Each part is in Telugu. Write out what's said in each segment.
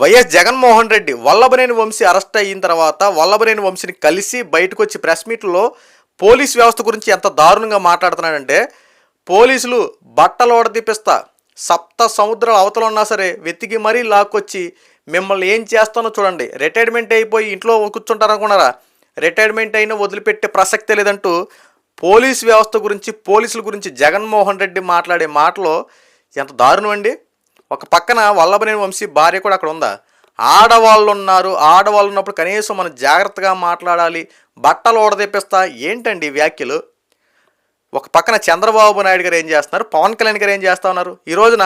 వైఎస్ జగన్మోహన్ రెడ్డి వల్లభనేని వంశీ అరెస్ట్ అయిన తర్వాత వల్లభనేని వంశీని కలిసి బయటకు వచ్చి ప్రెస్ మీట్లో పోలీస్ వ్యవస్థ గురించి ఎంత దారుణంగా మాట్లాడుతున్నాడంటే పోలీసులు బట్టలు ఓడదీపిస్తా సప్త సముద్రాల అవతల ఉన్నా సరే వెతికి మరీ లాక్కొచ్చి మిమ్మల్ని ఏం చేస్తానో చూడండి. రిటైర్మెంట్ అయిపోయి ఇంట్లో కూర్చుంటారనుకున్నారా? రిటైర్మెంట్ అయినా వదిలిపెట్టే ప్రసక్తే లేదంటూ పోలీస్ వ్యవస్థ గురించి పోలీసుల గురించి జగన్మోహన్ రెడ్డి మాట్లాడే మాటలో ఎంత దారుణం అండి? ఒక పక్కన వల్లభనేని వంశీ భార్య కూడా అక్కడ ఉందా? ఆడవాళ్ళు ఉన్నారు ఆడవాళ్ళు ఉన్నప్పుడు కనీసం మనం జాగ్రత్తగా మాట్లాడాలి. బట్టలు ఓడదెప్పిస్తా ఏంటండి వ్యాఖ్యలు? ఒక పక్కన చంద్రబాబు నాయుడు గారు ఏం చేస్తున్నారు? పవన్ కళ్యాణ్ గారు ఏం చేస్తా ఉన్నారు? ఈ రోజున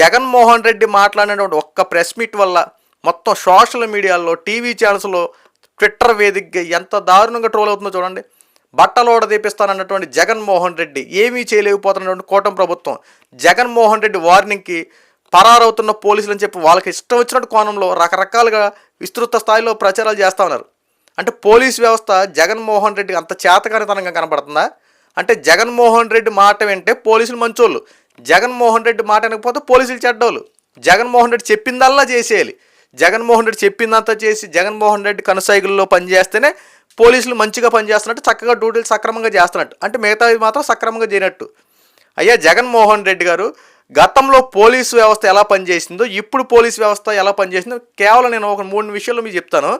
జగన్మోహన్ రెడ్డి మాట్లాడినటువంటి ఒక్క ప్రెస్ మీట్ వల్ల మొత్తం సోషల్ మీడియాలో టీవీ ఛానల్స్లో ట్విట్టర్ వేదికగా ఎంత దారుణంగా ట్రోల్ అవుతుందో చూడండి. బట్టలోడ తీపిస్తానన్నటువంటి జగన్మోహన్ రెడ్డి ఏమీ చేయలేకపోతున్నటువంటి కూటమి ప్రభుత్వం. జగన్మోహన్ రెడ్డి వార్నింగ్కి పరారవుతున్న పోలీసులు అని చెప్పి వాళ్ళకి ఇష్టం వచ్చినట్టు కోణంలో రకరకాలుగా విస్తృత స్థాయిలో ప్రచారాలు చేస్తూ ఉన్నారు. అంటే పోలీస్ వ్యవస్థ జగన్మోహన్ రెడ్డి అంత చేతకానితనంగా కనబడుతుందా? అంటే జగన్మోహన్ రెడ్డి మాట వింటే పోలీసులు మంచోళ్ళు. జగన్మోహన్ రెడ్డి మాట వినకపోతే పోలీసులు చెడ్డోళ్ళు. జగన్మోహన్ రెడ్డి చెప్పిందల్లా చేసేయాలి. జగన్మోహన్ రెడ్డి చెప్పిందంతా చేసి జగన్మోహన్ రెడ్డి కనుసైగుల్లో పనిచేస్తేనే పోలీసులు మంచిగా పనిచేస్తున్నట్టు చక్కగా డ్యూటీలు సక్రమంగా చేస్తున్నట్టు. అంటే మిగతావి మాత్రం సక్రమంగా చేయనట్టు. అయ్యా జగన్మోహన్ రెడ్డి గారు గతంలో పోలీసు వ్యవస్థ ఎలా పనిచేసిందో ఇప్పుడు పోలీసు వ్యవస్థ ఎలా పనిచేసిందో కేవలం నేను ఒక మూడు విషయాలు మీకు చెప్తాను.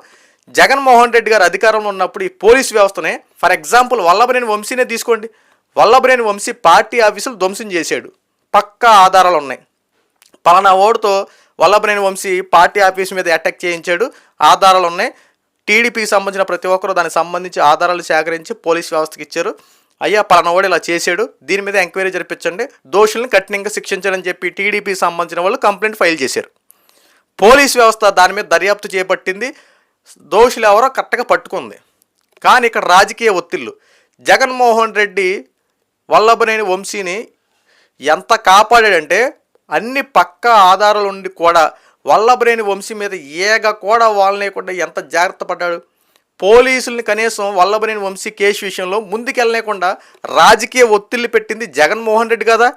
జగన్మోహన్ రెడ్డి గారు అధికారంలో ఉన్నప్పుడు ఈ పోలీస్ వ్యవస్థనే ఫర్ ఎగ్జాంపుల్ వల్లభనేని వంశీనే తీసుకోండి. వల్లభనేని వంశీ పార్టీ ఆఫీసులు ధ్వంసం చేశాడు. పక్కా ఆధారాలు ఉన్నాయి. పలానా ఓడితో వల్లభనేని వంశీ పార్టీ ఆఫీస్ మీద అటాక్ చేయించాడు. ఆధారాలు ఉన్నాయి. టీడీపీకి సంబంధించిన ప్రతి ఒక్కరు దానికి సంబంధించి ఆధారాలు సేకరించి పోలీస్ వ్యవస్థకి ఇచ్చారు. అయ్యా పలానా వాడు ఇలా చేశాడు. దీని మీద ఎంక్వైరీ జరిపించండి. దోషుల్ని కఠినంగా శిక్షించాలని చెప్పి టీడీపీ సంబంధించిన వాళ్ళు కంప్లైంట్ ఫైల్ చేశారు. పోలీస్ వ్యవస్థ దాని మీద దర్యాప్తు చేపట్టింది. దోషులు ఎవరో కరెక్ట్గా పట్టుకుంది. కానీ ఇక్కడ రాజకీయ ఒత్తిళ్ళు. జగన్మోహన్ రెడ్డి వల్లభనేని వంశీని ఎంత కాపాడాడంటే అన్ని పక్క ఆధారాలు ఉండి కూడా వల్లభనేని వంశీ మీద ఏగ కూడా వాళ్ళనేయకుండా ఎంత జాగ్రత్త పడ్డాడు. పోలీసుల్ని కనీసం వల్లభనేని వంశీ కేసు విషయంలో ముందుకెళ్ళలేకుండా రాజకీయ ఒత్తిళ్ళు పెట్టింది జగన్మోహన్ రెడ్డి కదా.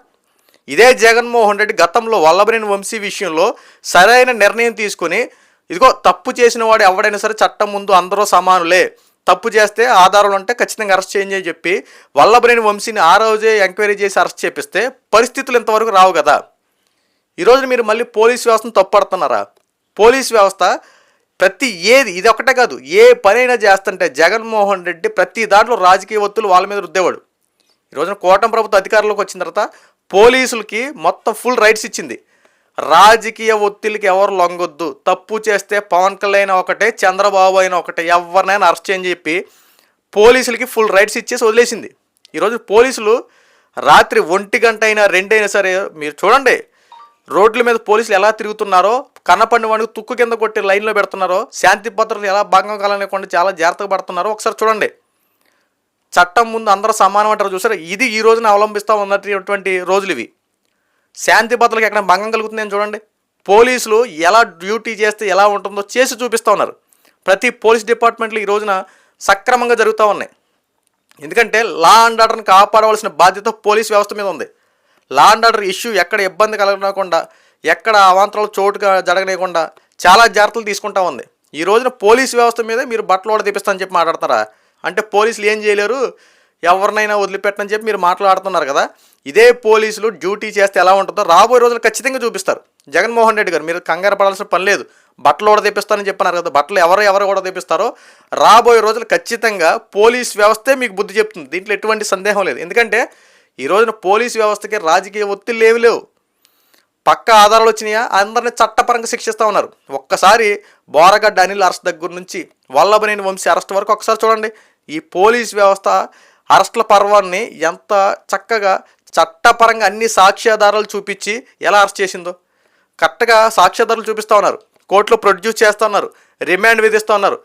ఇదే జగన్మోహన్ రెడ్డి గతంలో వల్లభనేని వంశీ విషయంలో సరైన నిర్ణయం తీసుకొని ఇదిగో తప్పు చేసిన వాడు ఎవడైనా సరే చట్టం ముందు అందరూ సమానులే తప్పు చేస్తే ఆధారాలు ఉంటే ఖచ్చితంగా అరెస్ట్ చేయండి అని చెప్పి వల్లభనేని వంశీని ఆ రోజే ఎంక్వైరీ చేసి అరెస్ట్ చేపిస్తే పరిస్థితులు ఇంతవరకు రావు కదా. ఈరోజు మీరు మళ్ళీ పోలీస్ వ్యవస్థను తప్పుపడుతున్నారా? పోలీస్ వ్యవస్థ ప్రతి ఏది ఇది ఒకటే కాదు ఏ పనైనా చేస్తుంటే జగన్మోహన్ రెడ్డి ప్రతి దాంట్లో రాజకీయ ఒత్తులు వాళ్ళ మీద రుద్దేవాడు. ఈ రోజున కూటమి అధికారంలోకి వచ్చిన తర్వాత పోలీసులకి మొత్తం ఫుల్ రైట్స్ ఇచ్చింది. రాజకీయ ఒత్తిడికి ఎవరు లొంగొద్దు తప్పు చేస్తే పవన్ కళ్యాణ్ ఒకటే చంద్రబాబు అయినా ఒకటే ఎవరినైనా అరెస్ట్ చేయని చెప్పి పోలీసులకి ఫుల్ రైట్స్ ఇచ్చేసి వదిలేసింది. ఈరోజు పోలీసులు రాత్రి ఒంటి గంట అయినా రెండైనా సరే మీరు చూడండి రోడ్ల మీద పోలీసులు ఎలా తిరుగుతున్నారో కన్నపండి వాడికి తుక్కు కింద కొట్టి లైన్లో పెడుతున్నారో శాంతి భద్రతలు ఎలా భంగం కలగకుండా చాలా జాగ్రత్తగా పడుతున్నారో ఒకసారి చూడండి. చట్టం ముందు అందరూ సమానం అంటారు చూసారా? ఇది ఈ రోజున అవలంబిస్తూ ఉన్నటువంటి రోజులు ఇవి. శాంతి భద్రతలకు ఎక్కడ భంగం కలుగుతుందని చూడండి. పోలీసులు ఎలా డ్యూటీ చేస్తే ఎలా ఉంటుందో చేసి చూపిస్తూ ఉన్నారు. ప్రతి పోలీస్ డిపార్ట్మెంట్లు ఈ రోజున సక్రమంగా జరుగుతూ ఉన్నాయి. ఎందుకంటే లా అండ్ ఆర్డర్ని కాపాడవలసిన బాధ్యత పోలీస్ వ్యవస్థ మీద ఉంది. లా అండ్ ఆర్డర్ ఇష్యూ ఎక్కడ ఇబ్బంది కలగకుండా ఎక్కడ అవాంతరాలు చోటుగా జరగలేకుండా చాలా జాగ్రత్తలు తీసుకుంటా ఉంది. ఈ రోజున పోలీస్ వ్యవస్థ మీద మీరు బట్టలు కూడా తెప్పిస్తానని చెప్పి మాట్లాడతారా? అంటే పోలీసులు ఏం చేయలేరు? ఎవరినైనా వదిలిపెట్టని చెప్పి మీరు మాట్లాడుతున్నారు కదా. ఇదే పోలీసులు డ్యూటీ చేస్తే ఎలా ఉంటుందో రాబోయే రోజులు ఖచ్చితంగా చూపిస్తారు. జగన్మోహన్ రెడ్డి గారు మీరు కంగారు పడాల్సిన పని లేదు. బట్టలు కూడా తెప్పిస్తారని చెప్పినారు కదా. బట్టలు ఎవరు ఎవరు కూడా తెప్పిస్తారో రాబోయే రోజులు ఖచ్చితంగా పోలీస్ వ్యవస్థే మీకు బుద్ధి చెప్తుంది. దీంట్లో ఎటువంటి సందేహం లేదు. ఎందుకంటే ఈ రోజున పోలీస్ వ్యవస్థకి రాజకీయ ఒత్తిళ్ళు ఏవి లేవు. పక్క ఆధారాలు వచ్చినాయా? అందరిని చట్టపరంగా శిక్షిస్తూ ఉన్నారు. ఒక్కసారి బోరగడ్డ అనిల్ అరెస్ట్ దగ్గర నుంచి వల్లభనేని వంశీ అరెస్ట్ వరకు ఒకసారి చూడండి. ఈ పోలీస్ వ్యవస్థ అరెస్టుల పర్వాన్ని ఎంత చక్కగా చట్టపరంగా అన్ని సాక్ష్యాధారాలు చూపించి ఎలా అరెస్ట్ చేసిందో. కరెక్ట్గా సాక్ష్యాధారాలు చూపిస్తూ ఉన్నారు. కోర్టులో ప్రొడ్యూస్ చేస్తూ ఉన్నారు. రిమాండ్ విధిస్తూ ఉన్నారు.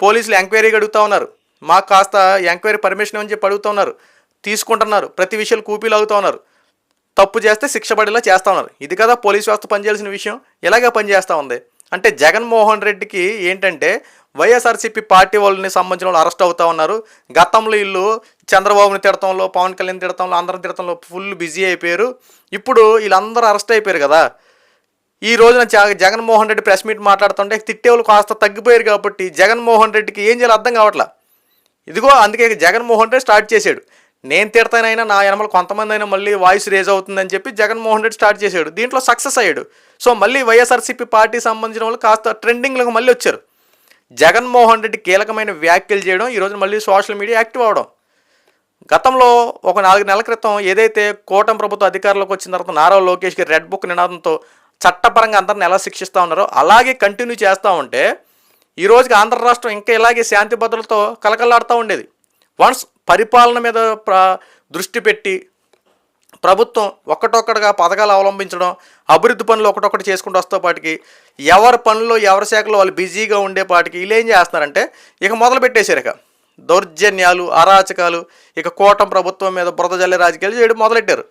పోలీసులు ఎంక్వైరీకి అడుగుతూ ఉన్నారు. మాకు కాస్త ఎంక్వైరీ పర్మిషన్ అని చెప్పి అడుగుతూ ఉన్నారు. తీసుకుంటున్నారు. ప్రతి విషయాలు కూపీలు అవుతూ ఉన్నారు. తప్పు చేస్తే శిక్ష పడేలా చేస్తూ ఉన్నారు. ఇది కదా పోలీస్ వ్యవస్థ పనిచేయాల్సిన విషయం. ఇలాగే పనిచేస్తూ ఉంది? అంటే జగన్మోహన్ రెడ్డికి ఏంటంటే వైఎస్ఆర్సీపీ పార్టీ వాళ్ళని సంబంధించిన వాళ్ళు అరెస్ట్ అవుతా ఉన్నారు. గతంలో వీళ్ళు చంద్రబాబుని తిడతంలో పవన్ కళ్యాణ్ తిడతంలో అందరం తిడతంలో ఫుల్ బిజీ అయిపోయారు. ఇప్పుడు వీళ్ళందరూ అరెస్ట్ అయిపోయారు కదా. ఈ రోజున జగన్మోహన్ రెడ్డి ప్రెస్ మీట్ మాట్లాడుతుంటే తిట్టేవాళ్ళు కాస్త తగ్గిపోయారు కాబట్టి జగన్మోహన్ రెడ్డికి ఏం చేయాలో అర్థం కావట్లా. ఇదిగో అందుకే జగన్మోహన్ రెడ్డి స్టార్ట్ చేశాడు. నేను తిడతానైనా నా ఎనమలు కొంతమంది అయినా మళ్ళీ వాయిస్ రేజ్ అవుతుందని చెప్పి జగన్మోహన్ రెడ్డి స్టార్ట్ చేశాడు. దీంట్లో సక్సెస్ అయ్యాడు. సో మళ్ళీ వైఎస్ఆర్సీపీ పార్టీ సంబంధించిన వాళ్ళు కాస్త ట్రెండింగ్లకు మళ్ళీ వచ్చారు. జగన్మోహన్ రెడ్డి కీలకమైన వ్యాఖ్యలు చేయడం ఈరోజు మళ్ళీ సోషల్ మీడియా యాక్టివ్ అవడం. గతంలో ఒక నాలుగు నెలల క్రితం ఏదైతే కూటమి ప్రభుత్వ అధికారంలోకి వచ్చిన తర్వాత నారా లోకేష్కి రెడ్ బుక్ నినాదంతో చట్టపరంగా అందరిని ఎలా శిక్షిస్తూ ఉన్నారో అలాగే కంటిన్యూ చేస్తూ ఉంటే ఈరోజుకి ఆంధ్ర రాష్ట్రం ఇంకా ఇలాగే శాంతి భద్రతలతో కలకలాడుతూ ఉండేది. వన్స్ పరిపాలన మీద దృష్టి పెట్టి ప్రభుత్వం ఒక్కటొక్కటిగా పథకాలు అవలంబించడం అభివృద్ధి పనులు ఒకటొక్కటి చేసుకుంటూ వస్తే పాటికి ఎవరి పనుల్లో ఎవరి శాఖలో వాళ్ళు బిజీగా ఉండే పాటికి వీళ్ళు ఏం చేస్తున్నారంటే ఇక మొదలు పెట్టేశారు ఇక. దౌర్జన్యాలు అరాచకాలు ఇక కోటం ప్రభుత్వం మీద బురద జల్లే రాజకీయాలు చేయడం మొదలెట్టారు.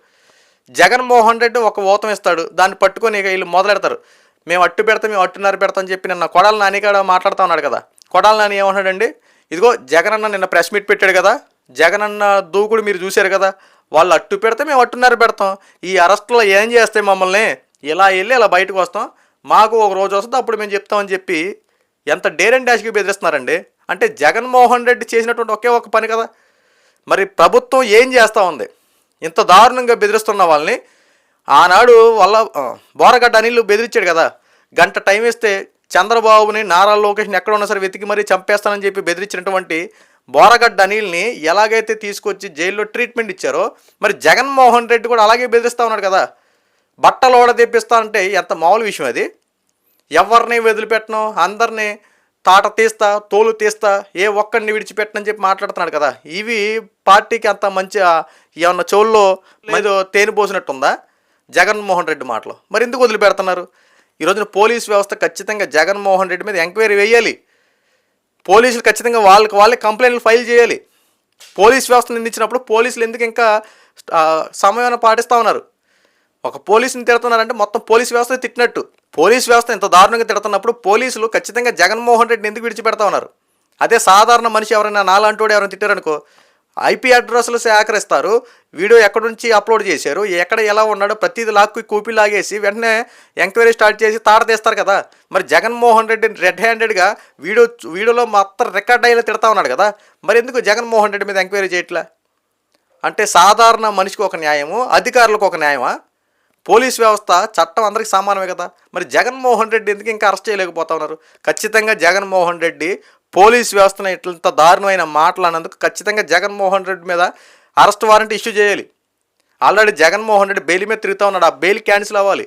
జగన్మోహన్ రెడ్డి ఒక ఊతం ఇస్తాడు దాన్ని పట్టుకొని ఇక వీళ్ళు మొదలెడతారు. మేము అట్టు పెడతాం మేము అట్టున్నర పెడతాం చెప్పి నిన్న కొడాల నాని కాడ మాట్లాడుతూ ఉన్నాడు కదా. కొడాల నాని ఏమన్నాడండి? ఇదిగో జగన్ అన్న నిన్న ప్రెస్ మీట్ పెట్టాడు కదా జగనన్న దూకుడు మీరు చూశారు కదా వాళ్ళు అట్టు పెడితే మేము అట్టున్నర పెడతాం. ఈ అరెస్టులో ఏం చేస్తాయి మమ్మల్ని? ఇలా వెళ్ళి ఇలా బయటకు వస్తాం. మాకు ఒక రోజు వస్తుంది అప్పుడు మేము చెప్తామని చెప్పి ఎంత డేర్ అండ్ డాష్కి బెదిరిస్తున్నారండి. అంటే జగన్మోహన్ రెడ్డి చేసినటువంటి ఒకే ఒక పని కదా. మరి ప్రభుత్వం ఏం చేస్తూ ఉంది? ఇంత దారుణంగా బెదిరిస్తున్న వాళ్ళని ఆనాడు వల్ల బోరగడ్డ అనిల్ బెదిరించాడు కదా. గంట టైం ఇస్తే చంద్రబాబుని నారా లోకేష్ని ఎక్కడ ఉన్నా సరే వెతికి మరీ చంపేస్తానని చెప్పి బెదిరించినటువంటి బోరగడ్డ అనిల్ని ఎలాగైతే తీసుకొచ్చి జైల్లో ట్రీట్మెంట్ ఇచ్చారో మరి జగన్మోహన్ రెడ్డి కూడా అలాగే బెదిరిస్తూ ఉన్నాడు కదా. బట్టలు ఓడ తెప్పిస్తానంటే ఎంత మామూలు విషయం అది. ఎవరిని వదిలిపెట్టను అందరినీ తాట తీస్తా తోలు తీస్తా ఏ ఒక్కడిని విడిచిపెట్టనని చెప్పి మాట్లాడుతున్నాడు కదా. ఇవి పార్టీకి అంత మంచి ఏమన్నా చెవుల్లో ఏదో తేనె పోసినట్టుందా? జగన్మోహన్ రెడ్డి మాటలు. మరి ఎందుకు వదిలిపెడుతున్నారు? ఈ రోజున పోలీస్ వ్యవస్థ ఖచ్చితంగా జగన్మోహన్ రెడ్డి మీద ఎంక్వైరీ వేయాలి. పోలీసులు ఖచ్చితంగా వాళ్ళకి వాళ్ళే కంప్లైంట్లు ఫైల్ చేయాలి. పోలీస్ వ్యవస్థను నిందించినప్పుడు పోలీసులు ఎందుకు ఇంకా సమయాన్ని పాటిస్తూ ఉన్నారు? ఒక పోలీసుని తిడుతున్నారంటే మొత్తం పోలీస్ వ్యవస్థ తిట్టినట్టు. పోలీస్ వ్యవస్థ ఇంత దారుణంగా తిడుతున్నప్పుడు పోలీసులు ఖచ్చితంగా జగన్మోహన్ రెడ్డిని ఎందుకు విడిచిపెడతా ఉన్నారు? అదే సాధారణ మనిషి ఎవరైనా నాలాంటోడు ఎవరైనా తిట్టారనుకో ఐపీ అడ్రస్లు సేకరిస్తారు. వీడియో ఎక్కడి నుంచి అప్లోడ్ చేశారు? ఎక్కడ ఎలా ఉన్నాడో? ప్రతిదీ లాక్కు కూపీ లాగేసి వెంటనే ఎంక్వైరీ స్టార్ట్ చేసి తాడతీస్తారు కదా. మరి జగన్మోహన్ రెడ్డి రెడ్ హ్యాండెడ్గా వీడియో వీడియోలో మొత్తం రికార్డ్ అయ్యేలా తిడతా ఉన్నాడు కదా. మరి ఎందుకు జగన్మోహన్ రెడ్డి మీద ఎంక్వైరీ చేయట్లా? అంటే సాధారణ మనిషికి ఒక న్యాయము? అధికారులకు ఒక న్యాయమా? పోలీస్ వ్యవస్థ చట్టం అందరికీ సమానమే కదా. మరి జగన్మోహన్ రెడ్డి ఎందుకు ఇంకా అరెస్ట్ చేయలేకపోతా ఉన్నారు? ఖచ్చితంగా జగన్మోహన్ రెడ్డి పోలీస్ వ్యవస్థను ఇట్లంత దారుణమైన మాటలు అన్నందుకు ఖచ్చితంగా జగన్మోహన్ రెడ్డి మీద అరెస్ట్ వారెంట్ ఇష్యూ చేయాలి. ఆల్రెడీ జగన్మోహన్ రెడ్డి బెయిల్ మీద తిరుగుతూ ఉన్నాడు. ఆ బెయిల్ క్యాన్సిల్ అవ్వాలి.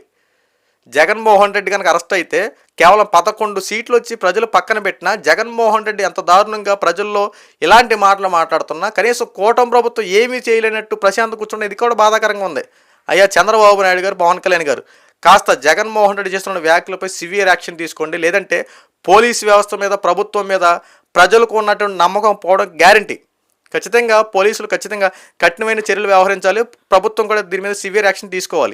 జగన్మోహన్ రెడ్డి కనుక అరెస్ట్ అయితే కేవలం పదకొండు సీట్లు వచ్చి ప్రజలు పక్కన పెట్టినా జగన్మోహన్ రెడ్డి ఎంత దారుణంగా ప్రజల్లో ఇలాంటి మాటలు మాట్లాడుతున్నా కనీసం కూటమి ప్రభుత్వం ఏమీ చేయలేనట్టు ప్రశాంత్ కూర్చున్న ఇది కూడా బాధాకరంగా ఉంది. అయ్యా చంద్రబాబు నాయుడు గారు పవన్ కళ్యాణ్ గారు కాస్త జగన్మోహన్ రెడ్డి చేస్తున్న వ్యాఖ్యలపై సివియర్ యాక్షన్ తీసుకోండి. లేదంటే పోలీస్ వ్యవస్థ మీద ప్రభుత్వం మీద ప్రజలకు ఉన్నటువంటి నమ్మకం పోవడం గ్యారంటీ. ఖచ్చితంగా పోలీసులు ఖచ్చితంగా కఠినమైన చర్యలు వ్యవహరించాలి. ప్రభుత్వం కూడా దీని మీద సివియర్ యాక్షన్ తీసుకోవాలి.